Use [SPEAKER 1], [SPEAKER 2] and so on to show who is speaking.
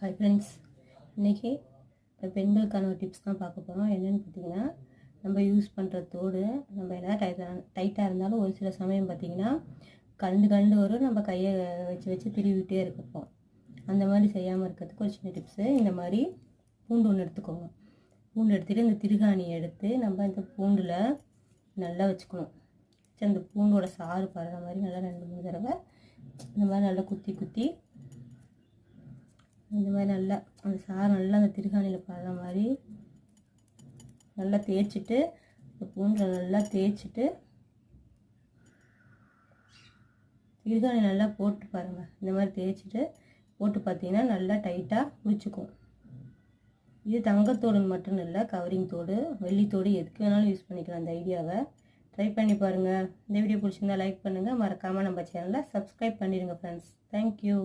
[SPEAKER 1] Hi friends இன்றைக்கி பெண்களுக்கான ஒரு டிப்ஸ் தான் பார்க்க போகிறோம் என்னென்னு பார்த்தீங்கன்னா நம்ம யூஸ் பண்ணுற தோடு நம்ம என்ன டைட்டாக டைட்டாக இருந்தாலும் ஒரு சில சமயம் பார்த்தீங்கன்னா கலந்து கலந்து வரும் நம்ம கையை வச்சு வச்சு திருவிட்டே இருக்கப்போம் அந்த மாதிரி செய்யாமல் இருக்கிறதுக்கு ஒரு சின்ன டிப்ஸு இந்த மாதிரி பூண்டு ஒன்று எடுத்துக்கோங்க. பூண்டு எடுத்துகிட்டு இந்த திருகாணியை எடுத்து நம்ம இந்த பூண்டில் நல்லா வச்சுக்கணும். சரி அந்த பூண்டோட சாறு படுற மாதிரி நல்லா ரெண்டு மூணு தடவை இந்த மாதிரி நல்லா குத்தி குத்தி இந்த மாதிரி நல்லா அந்த சாறு நல்லா அந்த திருகாணியில் படுற மாதிரி நல்லா தேய்ச்சிட்டு இந்த பூண்டில் நல்லா தேய்ச்சிட்டு திருகாணி நல்லா போட்டு பாருங்கள் இந்த மாதிரி தேய்ச்சிட்டு போட்டு பார்த்தீங்கன்னா நல்லா டைட்டாக பிடிச்சிக்கும் இது தங்கத்தோடு மட்டும் இல்லை கவரிங் தோடு வெள்ளித்தோடு எதுக்கு வேணாலும் யூஸ் பண்ணிக்கலாம் அந்த ஐடியாவை. ட்ரை பண்ணி பாருங்கள் இந்த வீடியோ பிடிச்சிருந்தா லைக் பண்ணுங்கள் மறக்காமல் நம்ம சேனலை சப்ஸ்கிரைப் பண்ணிடுங்க ஃப்ரெண்ட்ஸ் தேங்க்யூ